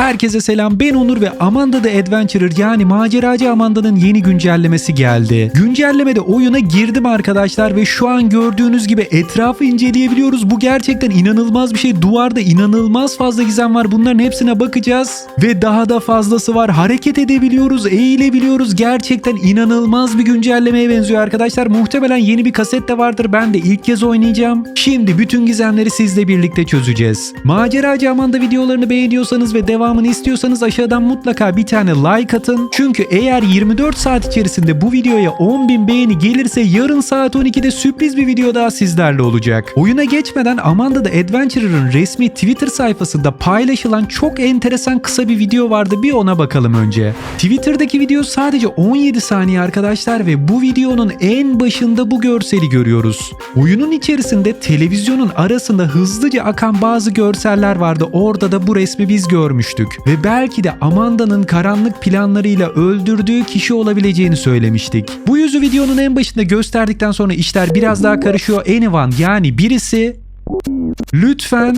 Herkese selam ben Onur ve Amanda the Adventurer yani maceracı Amanda'nın yeni güncellemesi geldi. Güncellemede oyuna girdim arkadaşlar ve şu an gördüğünüz gibi etrafı inceleyebiliyoruz. Bu gerçekten inanılmaz bir şey. Duvarda inanılmaz fazla gizem var. Bunların hepsine bakacağız. Ve daha da fazlası var. Hareket edebiliyoruz, eğilebiliyoruz. Gerçekten inanılmaz bir güncellemeye benziyor arkadaşlar. Muhtemelen yeni bir kaset de vardır. Ben de ilk kez oynayacağım. Şimdi bütün gizemleri sizle birlikte çözeceğiz. Maceracı Amanda videolarını beğeniyorsanız ve devamını istiyorsanız aşağıdan mutlaka bir tane like atın. Çünkü eğer 24 saat içerisinde bu videoya 10.000 beğeni gelirse yarın saat 12'de sürpriz bir video daha sizlerle olacak. Oyuna geçmeden Amanda the Adventurer'ın resmi Twitter sayfasında paylaşılan çok enteresan kısa bir video vardı. Bir ona bakalım önce. Twitter'daki video sadece 17 saniye arkadaşlar ve bu videonun en başında bu görseli görüyoruz. Oyunun içerisinde televizyonun arasında hızlıca akan bazı görseller vardı. Orada da bu resmi biz görmüştük. Ve belki de Amanda'nın karanlık planlarıyla öldürdüğü kişi olabileceğini söylemiştik. Bu yüzü videonun en başında gösterdikten sonra işler biraz daha karışıyor. Anyone yani birisi Lütfen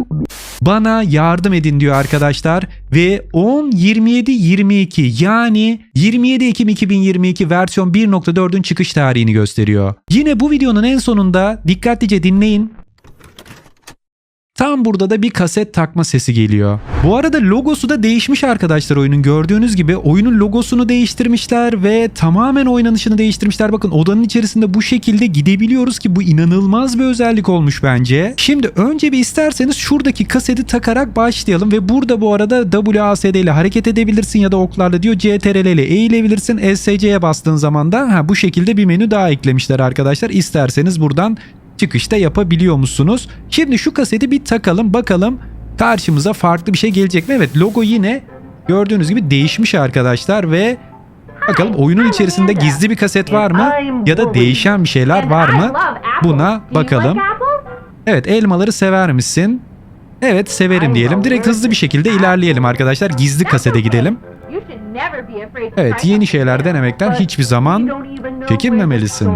bana yardım edin diyor arkadaşlar ve 10 27 22 yani 27 Ekim 2022 versiyon 1.4'ün çıkış tarihini gösteriyor. Yine bu videonun en sonunda dikkatlice dinleyin. Tam burada da bir kaset takma sesi geliyor. Bu arada logosu da değişmiş arkadaşlar oyunun. Gördüğünüz gibi oyunun logosunu değiştirmişler ve tamamen oynanışını değiştirmişler. Bakın odanın içerisinde bu şekilde gidebiliyoruz ki bu inanılmaz bir özellik olmuş bence. Şimdi önce bir isterseniz şuradaki kaseti takarak başlayalım ve burada bu arada WASD ile hareket edebilirsin ya da oklarla diyor CTRL ile eğilebilirsin. SC'ye bastığın zaman da ha, bu şekilde bir menü daha eklemişler arkadaşlar. İsterseniz buradan çıkışta yapabiliyor musunuz? Şimdi şu kaseti bir takalım bakalım karşımıza farklı bir şey gelecek mi? Evet logo yine gördüğünüz gibi değişmiş arkadaşlar ve bakalım oyunun içerisinde gizli bir kaset var mı ya da değişen bir şeyler var mı? Buna bakalım. Evet elmaları sever misin? Evet severim diyelim. Direkt hızlı bir şekilde ilerleyelim arkadaşlar. Gizli kasete gidelim. Evet yeni şeyler denemekten hiçbir zaman çekinmemelisin.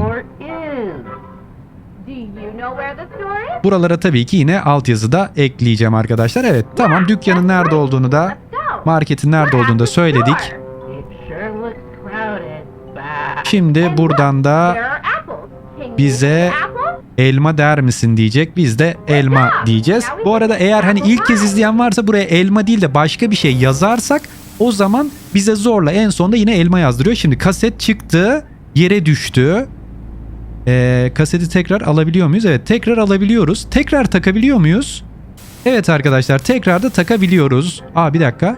Buralara tabii ki yine altyazıda ekleyeceğim arkadaşlar. Evet tamam dükkanın nerede olduğunu da marketin nerede olduğunu da söyledik. Şimdi buradan da bize elma der misin diyecek. Biz de elma diyeceğiz. Bu arada eğer hani ilk kez izleyen varsa buraya elma değil de başka bir şey yazarsak o zaman bize zorla en sonunda yine elma yazdırıyor. Şimdi kaset çıktı, yere düştü. Ee, kaseti tekrar alabiliyor muyuz? Evet tekrar alabiliyoruz. Tekrar takabiliyor muyuz? Evet arkadaşlar tekrar da takabiliyoruz. Aa bir dakika.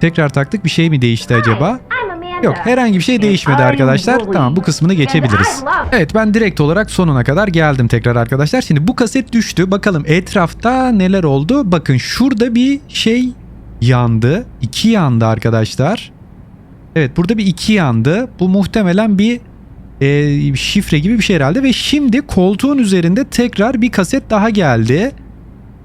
Tekrar taktık bir şey mi değişti acaba? Yok herhangi bir şey değişmedi arkadaşlar. Tamam bu kısmını geçebiliriz. Evet ben direkt olarak sonuna kadar geldim tekrar arkadaşlar. Şimdi bu kaset düştü. Bakalım etrafta neler oldu? Bakın şurada bir şey yandı. İki yandı arkadaşlar. Evet burada bir iki yandı. Bu muhtemelen bir e, şifre gibi bir şey herhalde. Ve şimdi koltuğun üzerinde tekrar bir kaset daha geldi.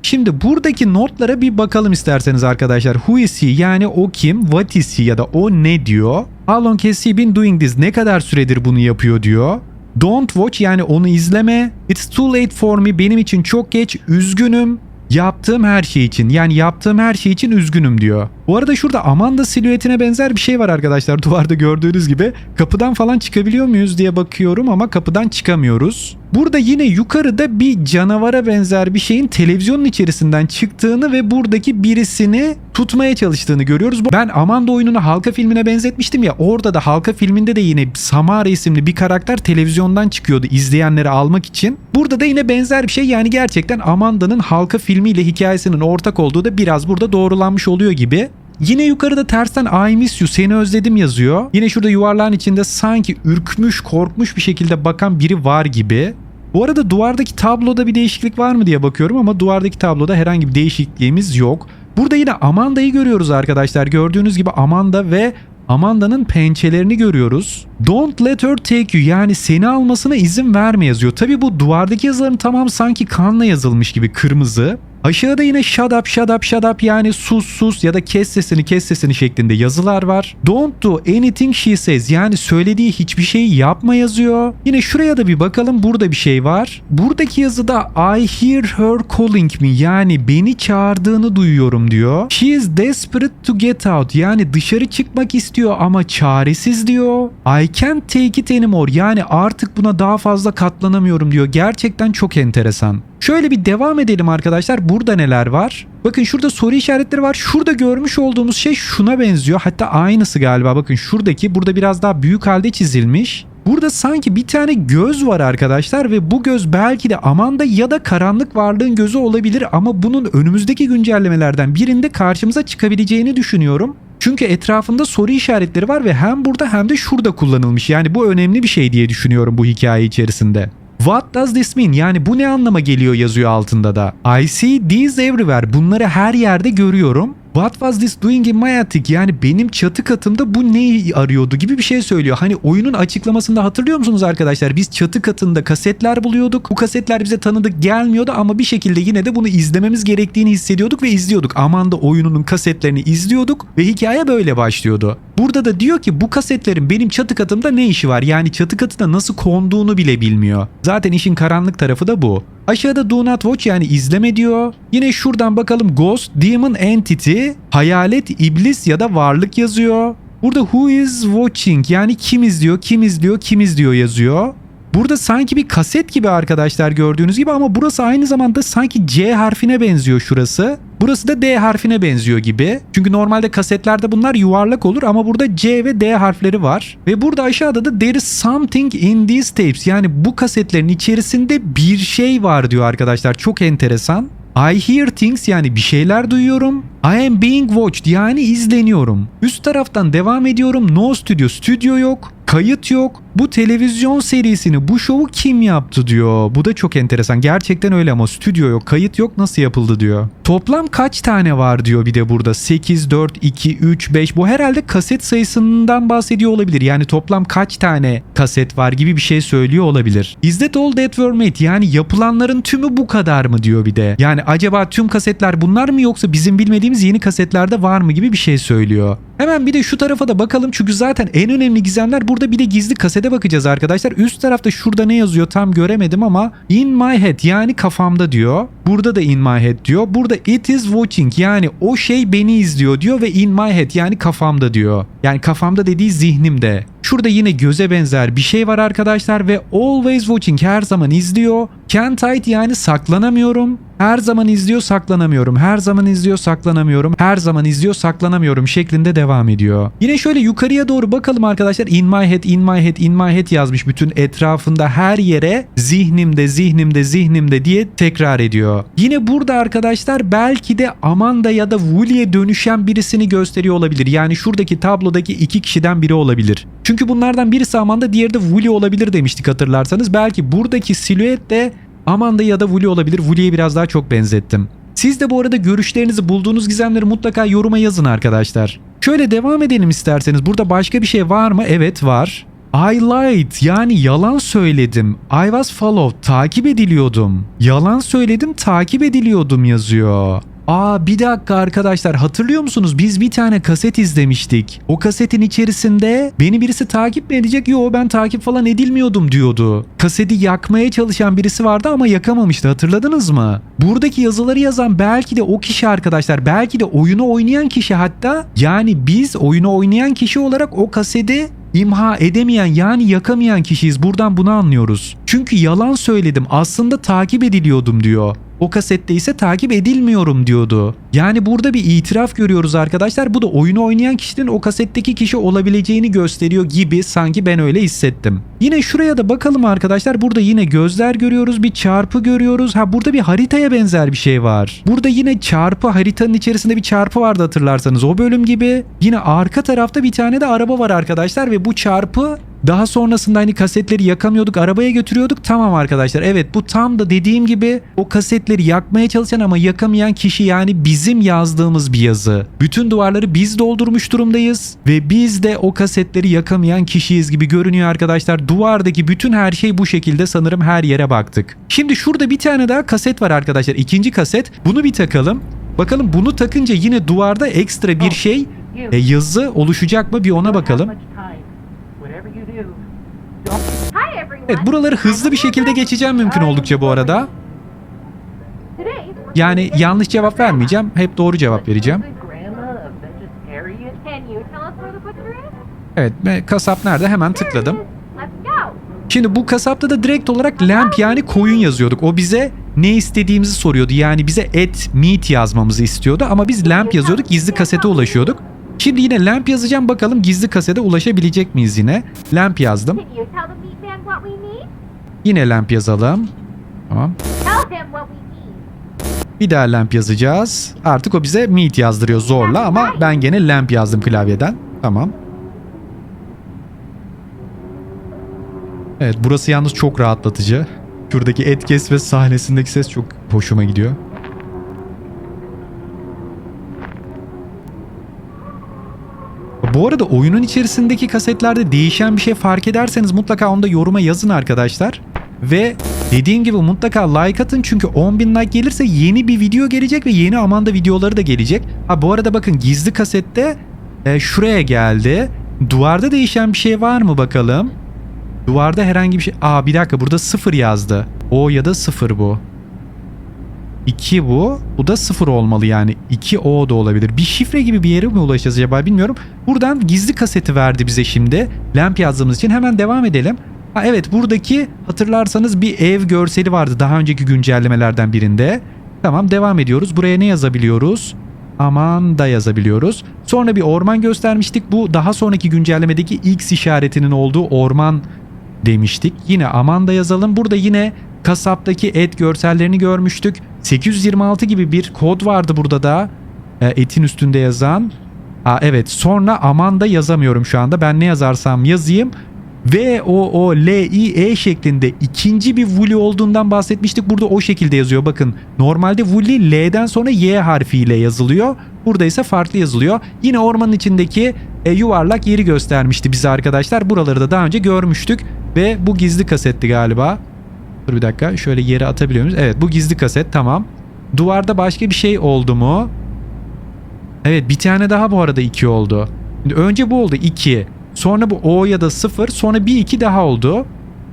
Şimdi buradaki notlara bir bakalım isterseniz arkadaşlar. Who is he yani o kim? What is he ya da o ne diyor? How long has he been doing this? Ne kadar süredir bunu yapıyor diyor. Don't watch yani onu izleme. It's too late for me. Benim için çok geç. Üzgünüm. Yaptığım her şey için yani yaptığım her şey için üzgünüm diyor. Bu arada şurada Amanda silüetine benzer bir şey var arkadaşlar duvarda gördüğünüz gibi. Kapıdan falan çıkabiliyor muyuz diye bakıyorum ama kapıdan çıkamıyoruz. Burada yine yukarıda bir canavara benzer bir şeyin televizyonun içerisinden çıktığını ve buradaki birisini tutmaya çalıştığını görüyoruz. Ben Amanda oyununu halka filmine benzetmiştim ya orada da halka filminde de yine Samara isimli bir karakter televizyondan çıkıyordu izleyenleri almak için. Burada da yine benzer bir şey yani gerçekten Amanda'nın halka filmiyle hikayesinin ortak olduğu da biraz burada doğrulanmış oluyor gibi. Yine yukarıda tersten I miss you seni özledim yazıyor. Yine şurada yuvarlağın içinde sanki ürkmüş korkmuş bir şekilde bakan biri var gibi. Bu arada duvardaki tabloda bir değişiklik var mı diye bakıyorum ama duvardaki tabloda herhangi bir değişikliğimiz yok. Burada yine Amanda'yı görüyoruz arkadaşlar. Gördüğünüz gibi Amanda ve Amanda'nın pençelerini görüyoruz. Don't let her take you yani seni almasına izin verme yazıyor. Tabi bu duvardaki yazıların tamamı sanki kanla yazılmış gibi kırmızı. Aşağıda yine shut up shut up shut up yani sus sus ya da kes sesini kes sesini şeklinde yazılar var. Don't do anything she says yani söylediği hiçbir şeyi yapma yazıyor. Yine şuraya da bir bakalım burada bir şey var. Buradaki yazıda I hear her calling me yani beni çağırdığını duyuyorum diyor. She is desperate to get out yani dışarı çıkmak istiyor ama çaresiz diyor. I can't take it anymore yani artık buna daha fazla katlanamıyorum diyor. Gerçekten çok enteresan. Şöyle bir devam edelim arkadaşlar. Burada neler var? Bakın şurada soru işaretleri var. Şurada görmüş olduğumuz şey şuna benziyor. Hatta aynısı galiba. Bakın şuradaki burada biraz daha büyük halde çizilmiş. Burada sanki bir tane göz var arkadaşlar ve bu göz belki de Amanda ya da karanlık varlığın gözü olabilir ama bunun önümüzdeki güncellemelerden birinde karşımıza çıkabileceğini düşünüyorum. Çünkü etrafında soru işaretleri var ve hem burada hem de şurada kullanılmış. Yani bu önemli bir şey diye düşünüyorum bu hikaye içerisinde. What does this mean? Yani bu ne anlama geliyor yazıyor altında da. I see these everywhere. Bunları her yerde görüyorum. What was this doing in my attic? Yani benim çatı katımda bu neyi arıyordu gibi bir şey söylüyor. Hani oyunun açıklamasında hatırlıyor musunuz arkadaşlar? Biz çatı katında kasetler buluyorduk. Bu kasetler bize tanıdık gelmiyordu ama bir şekilde yine de bunu izlememiz gerektiğini hissediyorduk ve izliyorduk. Amanda oyununun kasetlerini izliyorduk ve hikaye böyle başlıyordu. Burada da diyor ki bu kasetlerin benim çatı katımda ne işi var? Yani çatı katına nasıl konduğunu bile bilmiyor. Zaten işin karanlık tarafı da bu. Aşağıda do not watch yani izleme diyor. Yine şuradan bakalım ghost, demon entity, hayalet, iblis ya da varlık yazıyor. Burada who is watching yani kim izliyor, kim izliyor, kim izliyor yazıyor. Burada sanki bir kaset gibi arkadaşlar gördüğünüz gibi ama burası aynı zamanda sanki C harfine benziyor şurası. Burası da D harfine benziyor gibi. Çünkü normalde kasetlerde bunlar yuvarlak olur ama burada C ve D harfleri var. Ve burada aşağıda da there is something in these tapes. Yani bu kasetlerin içerisinde bir şey var diyor arkadaşlar. Çok enteresan. I hear things yani bir şeyler duyuyorum. I am being watched yani izleniyorum. Üst taraftan devam ediyorum. No studio, stüdyo yok. Kayıt yok. Bu televizyon serisini, bu şovu kim yaptı diyor. Bu da çok enteresan. Gerçekten öyle ama stüdyo yok, kayıt yok nasıl yapıldı diyor. Toplam kaç tane var diyor bir de burada. 8, 4, 2, 3, 5. Bu herhalde kaset sayısından bahsediyor olabilir. Yani toplam kaç tane kaset var gibi bir şey söylüyor olabilir. Is that all that were made? Yani yapılanların tümü bu kadar mı diyor bir de. Yani acaba tüm kasetler bunlar mı yoksa bizim bilmediğimiz yeni kasetlerde var mı gibi bir şey söylüyor. Hemen bir de şu tarafa da bakalım çünkü zaten en önemli gizemler burada bir de gizli kasete bakacağız arkadaşlar. Üst tarafta şurada ne yazıyor tam göremedim ama in my head yani kafamda diyor. Burada da in my head diyor. Burada it is watching yani o şey beni izliyor diyor ve in my head yani kafamda diyor. Yani kafamda dediği zihnimde. Şurada yine göze benzer bir şey var arkadaşlar ve always watching her zaman izliyor. Can't hide yani saklanamıyorum. Her zaman izliyor saklanamıyorum. Her zaman izliyor saklanamıyorum. Her zaman izliyor saklanamıyorum şeklinde devam ediyor. Yine şöyle yukarıya doğru bakalım arkadaşlar. In my head, in my head, in my head yazmış bütün etrafında her yere zihnimde, zihnimde, zihnimde diye tekrar ediyor. Yine burada arkadaşlar belki de Amanda ya da Wooly'e dönüşen birisini gösteriyor olabilir. Yani şuradaki tablodaki iki kişiden biri olabilir. Çünkü bunlardan birisi Amanda diğeri de Wooly olabilir demiştik hatırlarsanız. Belki buradaki silüet de Amanda ya da Wooly olabilir. Wooly'ye biraz daha çok benzettim. Siz de bu arada görüşlerinizi bulduğunuz gizemleri mutlaka yoruma yazın arkadaşlar. Şöyle devam edelim isterseniz. Burada başka bir şey var mı? Evet var. I lied yani yalan söyledim. I was followed takip ediliyordum. Yalan söyledim takip ediliyordum yazıyor. Aa bir dakika arkadaşlar hatırlıyor musunuz? Biz bir tane kaset izlemiştik. O kasetin içerisinde beni birisi takip mi edecek? Yo ben takip falan edilmiyordum diyordu. Kaseti yakmaya çalışan birisi vardı ama yakamamıştı hatırladınız mı? Buradaki yazıları yazan belki de o kişi arkadaşlar. Belki de oyunu oynayan kişi hatta. Yani biz oyunu oynayan kişi olarak o kaseti imha edemeyen yani yakamayan kişiyiz. Buradan bunu anlıyoruz. Çünkü yalan söyledim. Aslında takip ediliyordum diyor. O kasette ise takip edilmiyorum diyordu. Yani burada bir itiraf görüyoruz arkadaşlar. Bu da oyunu oynayan kişinin o kasetteki kişi olabileceğini gösteriyor gibi sanki ben öyle hissettim. Yine şuraya da bakalım arkadaşlar. Burada yine gözler görüyoruz. Bir çarpı görüyoruz. Ha burada bir haritaya benzer bir şey var. Burada yine çarpı haritanın içerisinde bir çarpı vardı hatırlarsanız o bölüm gibi. Yine arka tarafta bir tane de araba var arkadaşlar ve bu çarpı Daha sonrasında hani kasetleri yakamıyorduk, arabaya götürüyorduk. Tamam arkadaşlar. Evet bu tam da dediğim gibi o kasetleri yakmaya çalışan ama yakamayan kişi yani bizim yazdığımız bir yazı. Bütün duvarları biz doldurmuş durumdayız ve biz de o kasetleri yakamayan kişiyiz gibi görünüyor arkadaşlar. Duvardaki bütün her şey bu şekilde sanırım her yere baktık. Şimdi şurada bir tane daha kaset var arkadaşlar. İkinci kaset. Bunu bir takalım. Bakalım bunu takınca yine duvarda ekstra bir şey e, yazı oluşacak mı bir ona bakalım. Evet buraları hızlı bir şekilde geçeceğim mümkün oldukça bu arada. Yani yanlış cevap vermeyeceğim. Hep doğru cevap vereceğim. Evet ve kasap nerede hemen tıkladım. Şimdi bu kasapta da direkt olarak lamp yani koyun yazıyorduk. O bize ne istediğimizi soruyordu. Yani bize et, meat yazmamızı istiyordu ama biz lamp yazıyorduk. Gizli kasete ulaşıyorduk. Şimdi yine lamp yazacağım bakalım gizli kasete ulaşabilecek miyiz yine? Lamp yazdım. Yine lamp yazalım. Tamam. Tell him what we need. Bir daha lamp yazacağız. Artık o bize meat yazdırıyor zorla ama ben gene lamp yazdım klavyeden. Tamam. Evet burası yalnız çok rahatlatıcı. Şuradaki et kesme sahnesindeki ses çok hoşuma gidiyor. Bu arada oyunun içerisindeki kasetlerde değişen bir şey fark ederseniz mutlaka onu da yoruma yazın arkadaşlar. Ve dediğim gibi mutlaka like atın çünkü 10.000 like gelirse yeni bir video gelecek ve yeni Amanda videoları da gelecek. Ha bu arada bakın gizli kasette e, şuraya geldi. Duvarda değişen bir şey var mı bakalım? Duvarda herhangi bir şey... Aa bir dakika burada 0 yazdı. O ya da 0 bu. 2 bu. Bu da 0 olmalı yani. 2 O da olabilir. Bir şifre gibi bir yere mi ulaşacağız acaba bilmiyorum. Buradan gizli kaseti verdi bize şimdi. Lamp yazdığımız için hemen devam edelim. Ha evet buradaki hatırlarsanız bir ev görseli vardı daha önceki güncellemelerden birinde. Tamam devam ediyoruz. Buraya ne yazabiliyoruz? Aman da yazabiliyoruz. Sonra bir orman göstermiştik. Bu daha sonraki güncellemedeki X işaretinin olduğu orman demiştik. Yine aman da yazalım. Burada yine kasaptaki et görsellerini görmüştük. 826 gibi bir kod vardı burada da. E, etin üstünde yazan. Aa, evet sonra aman da yazamıyorum şu anda. Ben ne yazarsam yazayım. V O O L I E şeklinde ikinci bir Wooly olduğundan bahsetmiştik. Burada o şekilde yazıyor. Bakın normalde Wooly L'den sonra Y harfiyle yazılıyor. Burada ise farklı yazılıyor. Yine ormanın içindeki e, yuvarlak yeri göstermişti bize arkadaşlar. Buraları da daha önce görmüştük. Ve bu gizli kasetti galiba. Dur bir dakika şöyle yere atabiliyor muyuz? Evet bu gizli kaset tamam. Duvarda başka bir şey oldu mu? Evet bir tane daha bu arada 2 oldu. Şimdi önce bu oldu 2. Sonra bu O ya da 0. Sonra bir 2 daha oldu.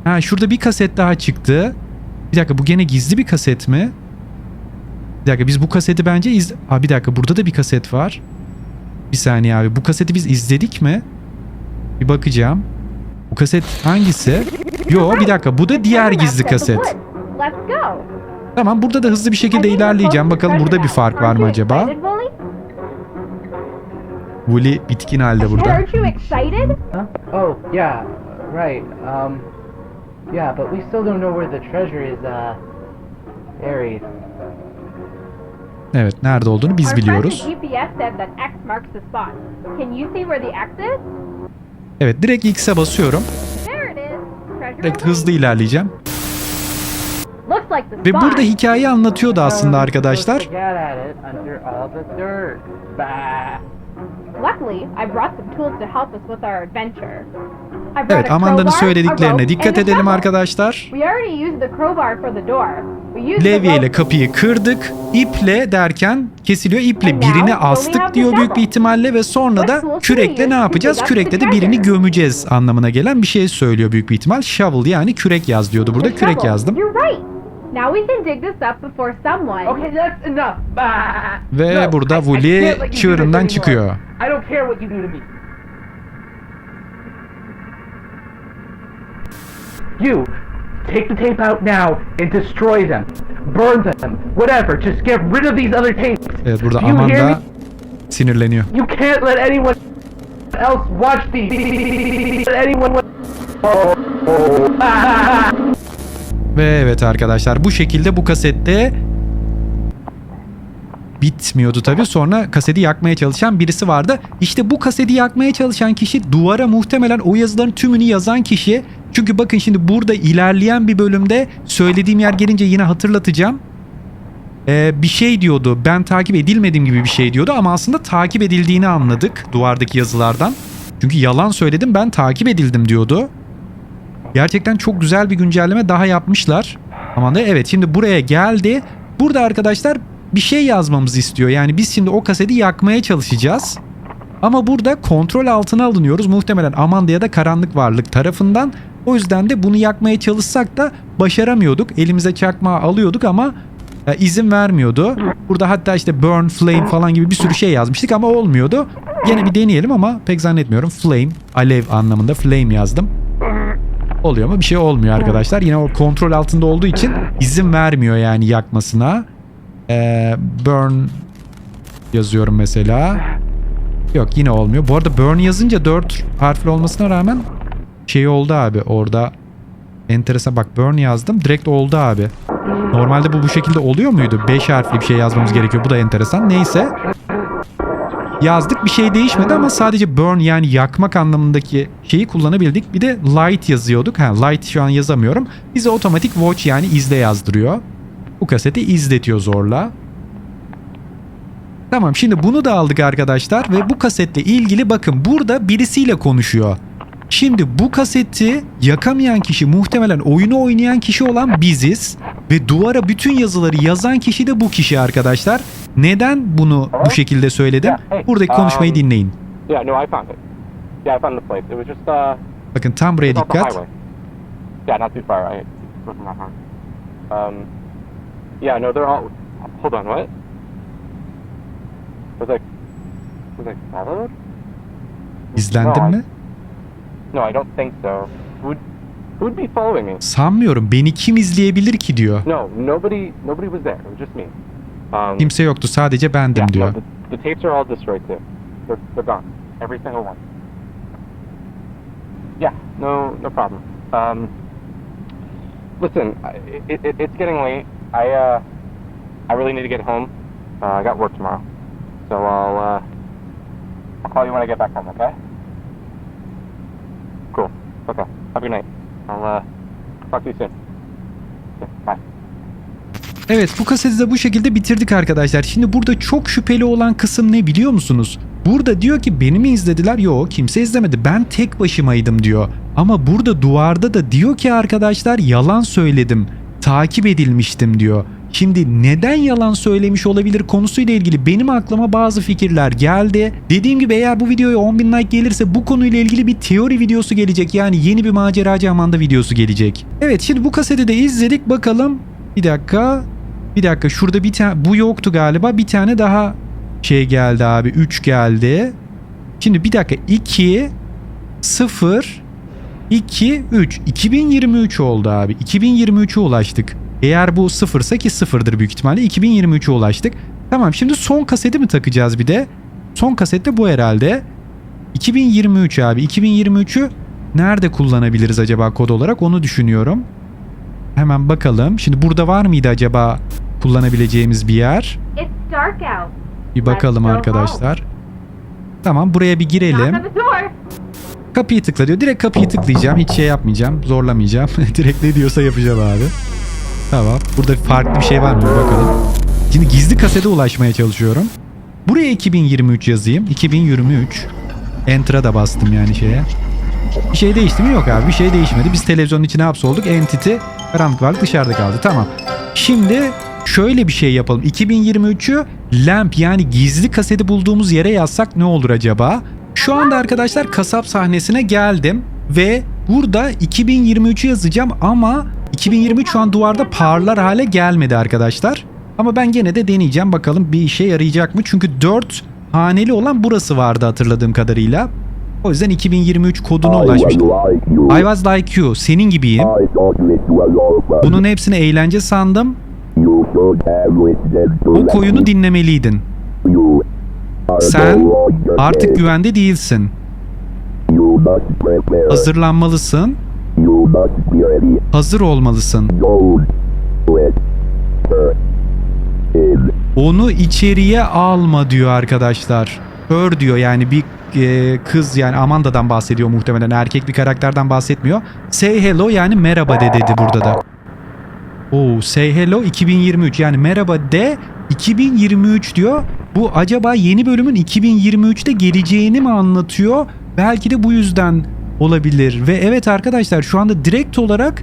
Ha şurada bir kaset daha çıktı. Bir dakika bu gene gizli bir kaset mi? Bir dakika biz bu kaseti bence iz... Aa bir dakika burada da bir kaset var. Bir saniye abi bu kaseti biz izledik mi? Bir bakacağım. Bu kaset hangisi? Yo bir dakika bu da diğer gizli kaset. Tamam burada da hızlı bir şekilde ilerleyeceğim. Bakalım burada bir fark var mı acaba? Wooly bitkin halde burada. Oh, yeah, right. Um, yeah, but we still don't know where the treasure is, uh, buried. Evet nerede olduğunu biz biliyoruz. Evet direkt X'e basıyorum. Direkt hızlı ilerleyeceğim. Ve burada hikayeyi anlatıyordu aslında arkadaşlar. Evet Amanda'nın söylediklerine dikkat edelim arkadaşlar. Levye ile kapıyı kırdık. İple derken kesiliyor. İple birini astık diyor büyük bir ihtimalle ve sonra da kürekle ne yapacağız? Kürekle de birini gömeceğiz anlamına gelen bir şey söylüyor büyük bir ihtimal. Shovel yani kürek yaz diyordu burada. Kürek yazdım. You're right. Now we can dig this up before someone. Okay, that's enough. Bah. Ve No, burada Wooly çığırından çıkıyor. I don't care what you do to me. You, take the tape out now and destroy them. Burn them. Whatever. Just get rid of these other tapes. Evet burada Do you hear me? Amanda sinirleniyor. You can't let anyone else watch these. Let anyone. Oh. oh. Ah. Ve evet arkadaşlar bu şekilde bu kasette bitmiyordu tabii. Sonra kaseti yakmaya çalışan birisi vardı. İşte bu kaseti yakmaya çalışan kişi duvara muhtemelen o yazıların tümünü yazan kişi. Çünkü bakın şimdi burada ilerleyen bir bölümde söylediğim yer gelince yine hatırlatacağım. Ee, bir şey diyordu. Ben takip edilmedim gibi bir şey diyordu ama aslında takip edildiğini anladık duvardaki yazılardan. Çünkü yalan söyledim ben takip edildim diyordu. Gerçekten çok güzel bir güncelleme daha yapmışlar. Aman da evet şimdi buraya geldi. Burada arkadaşlar bir şey yazmamızı istiyor. Yani biz şimdi o kaseti yakmaya çalışacağız. Ama burada kontrol altına alınıyoruz. Muhtemelen Amanda ya da karanlık varlık tarafından. O yüzden de bunu yakmaya çalışsak da başaramıyorduk. Elimize çakmağı alıyorduk ama e, izin vermiyordu. Burada hatta işte burn, flame falan gibi bir sürü şey yazmıştık ama olmuyordu. Yine bir deneyelim ama pek zannetmiyorum. Flame, alev anlamında flame yazdım. Oluyor mu? Bir şey olmuyor arkadaşlar. Yine o kontrol altında olduğu için izin vermiyor yani yakmasına. Ee, burn yazıyorum mesela. Yok yine olmuyor. Bu arada burn yazınca 4 harfli olmasına rağmen şey oldu abi orada. Enteresan bak burn yazdım direkt oldu abi. Normalde bu bu şekilde oluyor muydu? 5 harfli bir şey yazmamız gerekiyor. Bu da enteresan. Neyse. Yazdık bir şey değişmedi ama sadece burn yani yakmak anlamındaki şeyi kullanabildik. Bir de light yazıyorduk. Ha light şu an yazamıyorum. Bize otomatik watch yani izle yazdırıyor. Bu kaseti izletiyor zorla. Tamam şimdi bunu da aldık arkadaşlar ve bu kasetle ilgili bakın burada birisiyle konuşuyor. Şimdi bu kaseti yakamayan kişi muhtemelen oyunu oynayan kişi olan biziz ve duvara bütün yazıları yazan kişi de bu kişi arkadaşlar. Neden bunu bu şekilde söyledim? Buradaki konuşmayı dinleyin. Was just uh, Bakın tam buraya dikkat. Yeah. Um, yeah, no, they're all. Hold on, what? Was I was I followed? İzlendin mi? No, I don't think so. Who'd who'd be following me? Sanmıyorum. Beni kim izleyebilir ki diyor. No, nobody nobody was there. It was just me. Um, Kimse yoktu sadece bendim yeah, diyor. no, the, the tapes are all destroyed too. They're they're gone. Every single one. Yeah, no no problem. Um, listen, it, it, it's getting late. I uh, I really need to get home. Uh, I got work tomorrow, so I'll uh, I'll call you when I get back home. Okay? Okay. Have a good night. I'll uh, talk to you soon. Okay, bye. Evet bu kaseti de bu şekilde bitirdik arkadaşlar. Şimdi burada çok şüpheli olan kısım ne biliyor musunuz? Burada diyor ki beni mi izlediler? Yok kimse izlemedi. Ben tek başımaydım diyor. Ama burada duvarda da diyor ki arkadaşlar yalan söyledim. Takip edilmiştim diyor. Şimdi neden yalan söylemiş olabilir konusuyla ilgili benim aklıma bazı fikirler geldi. Dediğim gibi eğer bu videoya 10.000 like gelirse bu konuyla ilgili bir teori videosu gelecek. Yani yeni bir maceracı Amanda videosu gelecek. Evet şimdi bu kaseti de izledik bakalım. Bir dakika. Bir dakika şurada bir tane bu yoktu galiba. Bir tane daha şey geldi abi. 3 geldi. Şimdi bir dakika 2 0 2 3 2023 oldu abi. 2023'e ulaştık. Eğer bu sıfırsa ki sıfırdır büyük ihtimalle 2023'e ulaştık. Tamam şimdi son kaseti mi takacağız bir de? Son kaset de bu herhalde. 2023 abi. 2023'ü nerede kullanabiliriz acaba kod olarak onu düşünüyorum. Hemen bakalım. Şimdi burada var mıydı acaba kullanabileceğimiz bir yer? Bir bakalım arkadaşlar. Tamam buraya bir girelim. Kapıyı tıkla diyor. Direkt kapıyı tıklayacağım. Hiç şey yapmayacağım. Zorlamayacağım. Direkt ne diyorsa yapacağım abi. Tamam. Burada farklı bir şey var mı? Bakalım. Şimdi gizli kasete ulaşmaya çalışıyorum. Buraya 2023 yazayım. 2023. Enter'a da bastım yani şeye. Bir şey değişti mi? Yok abi. Bir şey değişmedi. Biz televizyonun içine hapsolduk. Entity karanlık varlık dışarıda kaldı. Tamam. Şimdi şöyle bir şey yapalım. 2023'ü lamp yani gizli kaseti bulduğumuz yere yazsak ne olur acaba? Şu anda arkadaşlar kasap sahnesine geldim ve burada 2023'ü yazacağım ama 2023 şu an duvarda parlar hale gelmedi arkadaşlar. Ama ben gene de deneyeceğim bakalım bir işe yarayacak mı? Çünkü 4 haneli olan burası vardı hatırladığım kadarıyla. O yüzden 2023 koduna ulaşmıştım. I was like you. Senin gibiyim. Bunun hepsini eğlence sandım. O koyunu dinlemeliydin. Sen artık güvende değilsin. Hazırlanmalısın. Hazır olmalısın. Onu içeriye alma diyor arkadaşlar. Ör diyor yani bir e, kız yani Amanda'dan bahsediyor muhtemelen. Erkek bir karakterden bahsetmiyor. Say hello yani merhaba de dedi burada da. Oo, say hello 2023 yani merhaba de 2023 diyor. Bu acaba yeni bölümün 2023'te geleceğini mi anlatıyor? Belki de bu yüzden olabilir. Ve evet arkadaşlar şu anda direkt olarak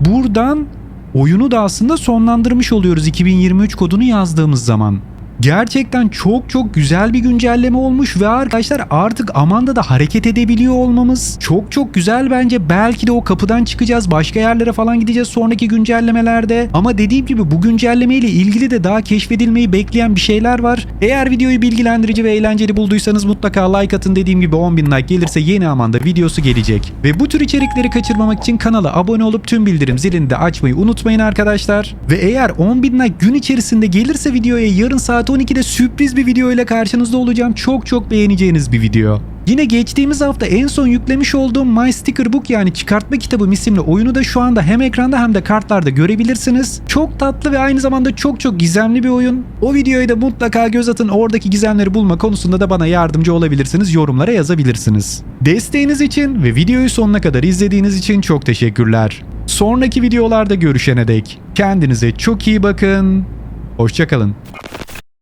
buradan oyunu da aslında sonlandırmış oluyoruz 2023 kodunu yazdığımız zaman. Gerçekten çok çok güzel bir güncelleme olmuş ve arkadaşlar artık Amanda'da hareket edebiliyor olmamız çok çok güzel bence. Belki de o kapıdan çıkacağız. Başka yerlere falan gideceğiz sonraki güncellemelerde. Ama dediğim gibi bu güncelleme ile ilgili de daha keşfedilmeyi bekleyen bir şeyler var. Eğer videoyu bilgilendirici ve eğlenceli bulduysanız mutlaka like atın. Dediğim gibi 10.000 like gelirse yeni Amanda videosu gelecek. Ve bu tür içerikleri kaçırmamak için kanala abone olup tüm bildirim zilini de açmayı unutmayın arkadaşlar. Ve eğer 10.000 like gün içerisinde gelirse videoya yarın saat 12'de sürpriz bir video ile karşınızda olacağım. Çok çok beğeneceğiniz bir video. Yine geçtiğimiz hafta en son yüklemiş olduğum My Sticker Book yani çıkartma kitabı isimli oyunu da şu anda hem ekranda hem de kartlarda görebilirsiniz. Çok tatlı ve aynı zamanda çok çok gizemli bir oyun. O videoya da mutlaka göz atın. Oradaki gizemleri bulma konusunda da bana yardımcı olabilirsiniz. Yorumlara yazabilirsiniz. Desteğiniz için ve videoyu sonuna kadar izlediğiniz için çok teşekkürler. Sonraki videolarda görüşene dek kendinize çok iyi bakın. Hoşçakalın.